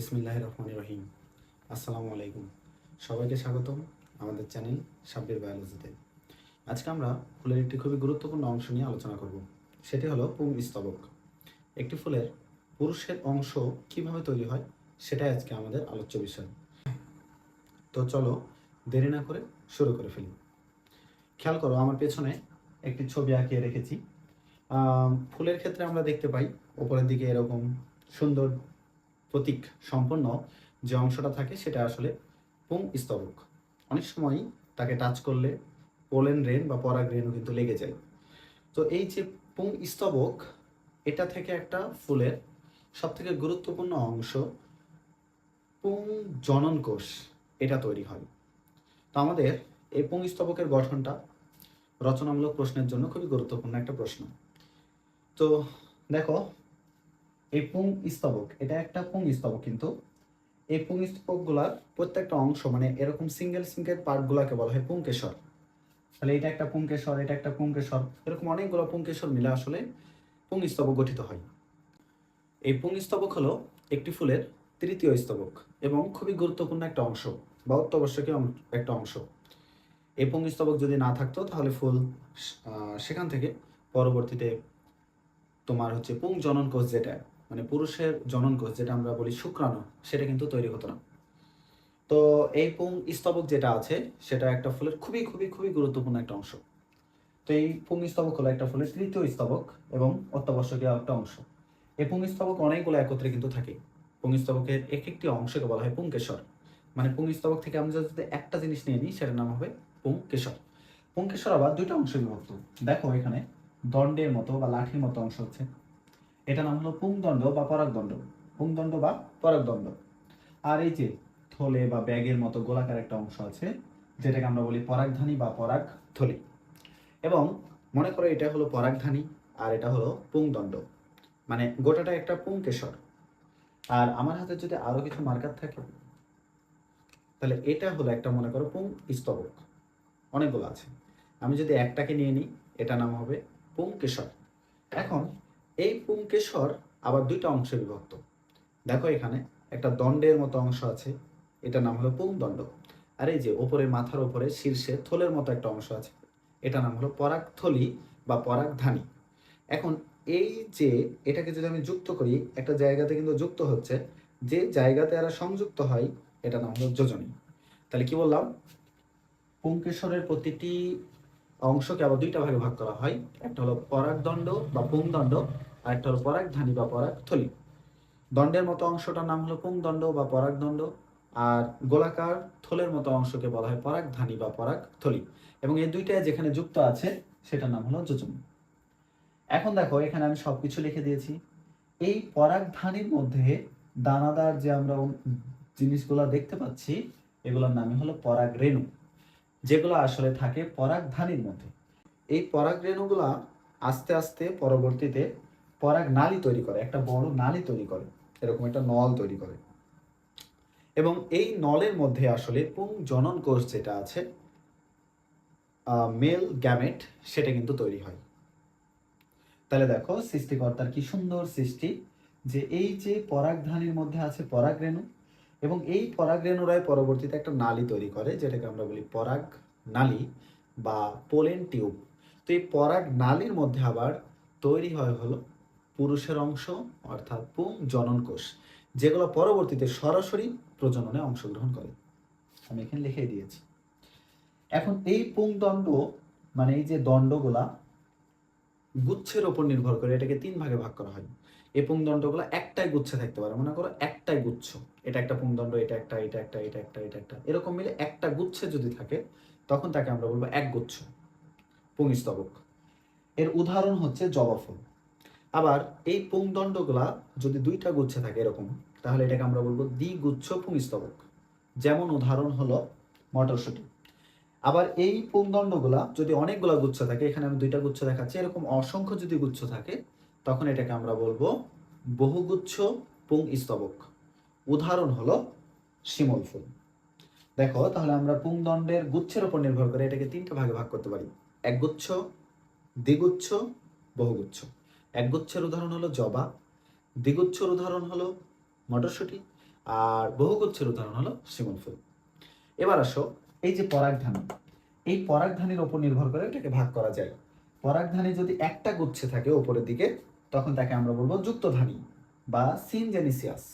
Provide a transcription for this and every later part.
বিসমিল্লাহ রহমান রহিম। আসসালামু আলাইকুম। সবাইকে স্বাগতম আমাদের চ্যানেল সাব্বির বায়োলজিতে। আজকে আমরা ফুলের একটি খুবই গুরুত্বপূর্ণ অংশ নিয়ে আলোচনা করব। সেটি হলো পুং স্তবক। একটি ফুলের পুরুষের অংশ কীভাবে তৈরি হয় সেটাই আজকে আমাদের আলোচ্য বিষয়। তো চলো দেরি না করে শুরু করে ফেলি। খেয়াল করো, আমার পেছনে একটি ছবি আঁকিয়ে রেখেছি। ফুলের ক্ষেত্রে আমরা দেখতে পাই, ওপরের দিকে এরকম সুন্দর প্রতীক সম্পন্ন যে অংশটা থাকে সেটা আসলে পুং স্তবক। অনেক সময় তাকে টাচ করলে পোলেন রেন বা পরাগ রেনও কিন্তু লেগে যায়। তো এই যে পুং স্তবক, এটা থেকে একটা ফুলের সব থেকে গুরুত্বপূর্ণ অংশ পুং জনন কোষ এটা তৈরি হয়। তো আমাদের এই পুং স্তবকের গঠনটা রচনামূলক প্রশ্নের জন্য খুবই গুরুত্বপূর্ণ একটা প্রশ্ন। তো দেখো এই পুং স্তবক, এটা একটা পুং স্তবক কিন্তু। এই পুং স্তবকগুলার প্রত্যেকটা অংশ মানে এরকম সিঙ্গেল সিঙ্গেল পার্টগুলোকে বলা হয় পুংকেশর। তাহলে এটা একটা পুংকেশর, এটা একটা পুংকেশর, এরকম অনেকগুলো পুংকেশর মিলে আসলে পুং স্তবক গঠিত হয়। এই পুং স্তবক হলো একটি ফুলের তৃতীয় স্তবক এবং খুবই গুরুত্বপূর্ণ একটা অংশ বা অত্যাবশ্যকীয় একটা অংশ। এই পুং স্তবক যদি না থাকতো, তাহলে ফুল সেখান থেকে পরবর্তীতে তোমার হচ্ছে পুং জনন কোষ যেটা মানে পুরুষের জনন কোষ, যেটা আমরা বলি শুক্রাণু, সেটা কিন্তু তৈরি হতো না। তো এই পুং স্তবক যেটা আছে, সেটা একটা ফুলের খুবই খুবই খুবই গুরুত্বপূর্ণ একটা অংশ। তো এই পুং স্তবক হলো একটা ফুলের তৃতীয় স্তবক এবং অত্যাবশ্যকীয় একটা অংশ। এই পুং স্তবক অনেকগুলো একত্রে কিন্তু থাকে। পুং স্তবকের এক একটি অংশকে বলা হয় পুংকেশ্বর মানে পুং স্তবক থেকে আমরা যদি একটা জিনিস নিয়ে নিই, সেটার নাম হবে পুংকেশর। পুংকেশর আবার দুইটা অংশ বিভক্ত। দেখো এখানে দণ্ডের মতো বা লাঠির মতো অংশ হচ্ছে। এটা নাম হলো পুংদণ্ড বা পরাগদণ্ড। পুংদণ্ড বা পরাগদণ্ড। আর এই যে থলে বা ব্যাগের মতো গোলাকার একটা অংশ আছে, যেটাকে আমরা বলি পরাগধানী বা পরাগ থলি এবং মনে করো এটা হলো পরাগধানী আর এটা হলো পুংদণ্ড। মানে গোটাটা একটা পুংকেশর। আর আমার হাতে যদি আরও কিছু মার্কার থাকে, তাহলে এটা হলো একটা মনে করো পুং স্তবক। অনেকগুলো আছে। আমি যদি একটাকে নিয়ে নিই এটা নাম হবে পুংকেশর। এখন এই পুংকেশর আবার দুইটা অংশে বিভক্ত। দেখো এখানে একটা দণ্ডের মতো অংশ আছে এটা নাম হলো পুংদণ্ড। আর এই যে ওপরে মাথার ওপরে শীর্ষে থলের মতো একটা অংশ আছে এটা নাম হলো পরাগথলি বা পরাগধানী। এখন এই যে এটাকে যদি আমি যুক্ত করি, একটা জায়গাতে কিন্তু যুক্ত হচ্ছে, যে জায়গাতে এরা সংযুক্ত হয় এটা নাম হলো যোজনী। তাহলে কি বললাম? পুংকেশরের প্রতিটি অংশকে আবার দুইটা ভাগে ভাগ করা হয়, একটা হলো পরাগদণ্ড বা পুংদণ্ড আর একটা হলো পরাগধানী বা পরাগথলি দণ্ডের মতো অংশটার নাম হলো পুংদণ্ড বা পরাগদণ্ড আর গোলাকার থলের মতো অংশকে বলা হয় পরাগ পরাগধানী বা পরাগথলি এবং এই দুইটায় যেখানে যুক্ত আছে, সেটার নাম হলো যোজন এখন দেখো, এখানে আমি সবকিছু লিখে দিয়েছি। এই পরাগ পরাগধানীর মধ্যে দানাদার যে আমরা জিনিসগুলো দেখতে পাচ্ছি, এগুলোর নামই হলো পরাগ রেণু। যেগুলো আসলে থাকে পরাগ পরাগধানীর মধ্যে। এই পরাগ রেণুগুলা আস্তে আস্তে পরবর্তীতে পরাগ নালী তৈরি করে, একটা বড় নালী তৈরি করে, এরকম একটা নল তৈরি করে। এবং এই নলের মধ্যে আসলে পুং জনন কোষ যেটা আছে মেল গ্যামেট, সেটা কিন্তু তৈরি হয়। তাহলে দেখো, সৃষ্টিকর্তার কি সুন্দর সৃষ্টি, যে এই যে পরাগধানীর মধ্যে আছে পরাগ রেণু, এবং এই পরাগ রেণুরাই পরবর্তীতে একটা নালী তৈরি করে, যেটাকে আমরা বলি পরাগ নালী বা পোলেন টিউব। তো এই পরাগ নালীর মধ্যে আবার তৈরি হয় হলো পুরুষের অংশ, অর্থাৎ পুং, জনন কোষ, যেগুলো পরবর্তীতে সরাসরি প্রজননে অংশগ্রহণ করে। আমি এখানে লিখে দিয়েছি। এখন এই পুংদণ্ড মানে এই যে দণ্ডগুলা, গুচ্ছের ওপর নির্ভর করে, এটাকে তিন ভাগে ভাগ করা হয়। এই পুংদণ্ডগুলো একটাই গুচ্ছে থাকতে পারে। মনে করো একটাই গুচ্ছ। এটা একটা পুংদণ্ড এটা একটা এটা একটা এটা একটা এটা একটা। এরকম মিলে একটা গুচ্ছে যদি থাকে, তখন তাকে আমরা বলব এক গুচ্ছ পুংস্তবক এর উদাহরণ হচ্ছে জবা ফুল। আবার এই পুংদণ্ডগুলা যদি দুইটা গুচ্ছে থাকে এরকম, তাহলে এটাকে আমরা বলব দ্বিগুচ্ছ পুংস্তবক। যেমন উদাহরণ হলো মটরশুঁটি। আবার এই পুংদণ্ডগুলা যদি অনেকগুলা গুচ্ছ থাকে, এখানে আমি দুইটা গুচ্ছ দেখাচ্ছি, এরকম অসংখ্য যদি গুচ্ছ থাকে, তখন এটাকে আমরা বলব বহুগুচ্ছ পুং স্তবক উদাহরণ হলো শিমল ফুল। দেখো, তাহলে আমরা পুংদণ্ডের গুচ্ছের উপর নির্ভর করে এটাকে তিনটা ভাগে ভাগ করতে পারি। একগুচ্ছ, দ্বিগুচ্ছ, বহুগুচ্ছ। একগুচ্ছের উদাহরণ হলো জবা, দ্বিগুচ্ছর উদাহরণ হলো মটরশুঁটি, আর বহুগুচ্ছের উদাহরণ হলো শিমুল ফুল। এবার আসো, এই যে পরাগধানী এই পরাগধানীর ওপর নির্ভর করে এটাকে ভাগ করা যায়। পরাগধানী যদি একটা গুচ্ছে থাকে ওপরের দিকে, তখন তাকে আমরা বলব যুক্তধানী বা সিনজেনিসিয়াস।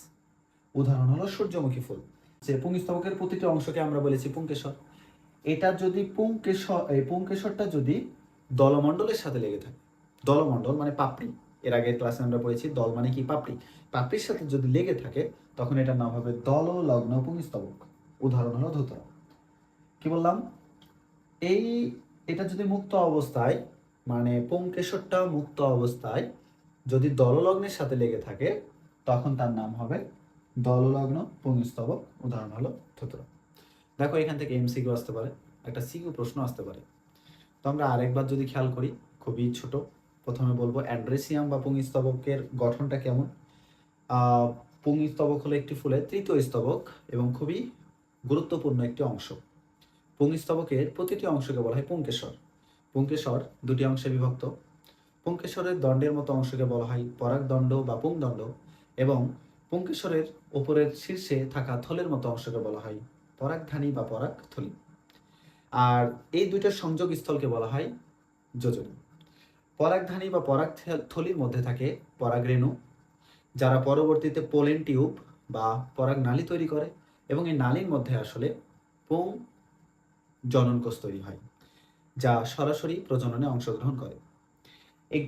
উদাহরণ হলো সূর্যমুখী ফুল, যে পুংস্তবকের প্রতিটি অংশকে আমরা বলেছি পুংকেশর এটা যদি পুংকেশর এই পুংকেশরটা যদি দলমণ্ডলের সাথে লেগে থাকে দলমণ্ডল মানে পাপড়ি। এর আগে ক্লাসে আমরা পড়েছি, দল মানে কি পাপড়ি? পাপড়ির সাথে যদি লেগে থাকে, তখন এটার নাম হবে দল লগ্ন পুংস্তবক। উদাহরণ হলো ধুতরা। কি বললাম? এই, এটা যদি মুক্ত অবস্থায় মানে পুংকেশরটা মুক্ত অবস্থায় যদি দললগ্নের সাথে লেগে থাকে, তখন তার নাম হবে দললগ্ন পুংস্তবক। উদাহরণ হলো ধুতরা। দেখো, এখান থেকে এমসিকিউ আসতে পারে, একটা সিকিউ প্রশ্ন আসতে পারে। তো আমরা আরেকবার যদি খেয়াল করি, খুবই ছোট প্রথমে বলব অ্যান্ড্রেসিয়াম বা পুংস্তবকের গঠনটা কেমন? পুংস্তবক হলো একটি ফুলের তৃতীয় স্তবক এবং খুবই গুরুত্বপূর্ণ একটি অংশ। পুংস্তবকের প্রতিটি অংশকে বলা হয় পুংকেশর পুংকেশর দুটি অংশে বিভক্ত। পুংকেশরের দণ্ডের মতো অংশকে বলা হয় পরাগদণ্ড বা পুংদণ্ড এবং পুংকেশরের ওপরের শীর্ষে থাকা থলের মতো অংশকে বলা হয় পরাগধানী বা পরাগথলি। আর এই দুইটার সংযোগ স্থলকে বলা হয় যোজনী। পরাগধানী বা পরাগ থলির মধ্যে থাকে পরাগরেণু, যারা পরবর্তীতে পোলেন টিউব বা পরাগ নালী তৈরি করে এবং এই নালীর মধ্যে আসলে পুং জননকোষ তৈরি হয়, যা সরাসরি প্রজননে অংশগ্রহণ করে। এই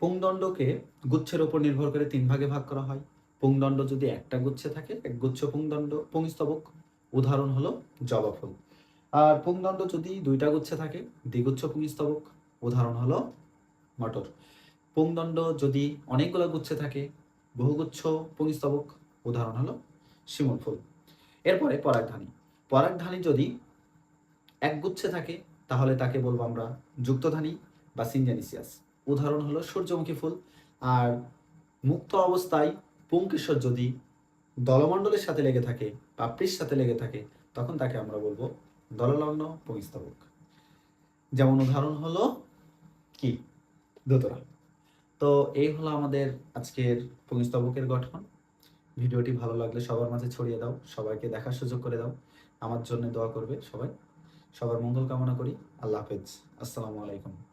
পুংদণ্ডকে গুচ্ছের উপর নির্ভর করে তিন ভাগে ভাগ করা হয়। পুংদণ্ড যদি একটা গুচ্ছে থাকে, এক গুচ্ছ পুংদণ্ড, পুংস্তবক, উদাহরণ হলো জবা ফুল। আর পুংদণ্ড যদি দুইটা গুচ্ছে থাকে, দ্বিগুচ্ছ পুংস্তবক, উদাহরণ হলো মটর। পুংদণ্ড যদি অনেকগুলো গুচ্ছে থাকে, বহুগুচ্ছ পুংস্তবক উদাহরণ হলো শিমুল ফুল। এরপরে পরাগধানী। পরাগধানী যদি এক গুচ্ছে থাকে, তাহলে তাকে বলব আমরা যুক্তধানী বা সিনজেনিসিয়াস। উদাহরণ হলো সূর্যমুখী ফুল। আর মুক্ত অবস্থায় পুংকেশর যদি দলমণ্ডলের সাথে লেগে থাকে পাপড়ির সাথে লেগে থাকে, তখন তাকে আমরা বলব দললগ্ন পুংস্তবক। যেমন উদাহরণ হলো কি? দোতরা তো এই হলো আমাদের আজকের পুংস্তবকের গঠন। ভিডিওটি ভালো লাগলে সবার মাঝে ছড়িয়ে দাও, সবাইকে দেখার সুযোগ করে দাও। আমার জন্য দোয়া করবে সবাই। সবার মঙ্গল কামনা করি। আল্লাহ হাফেজ। আসসালামু আলাইকুম।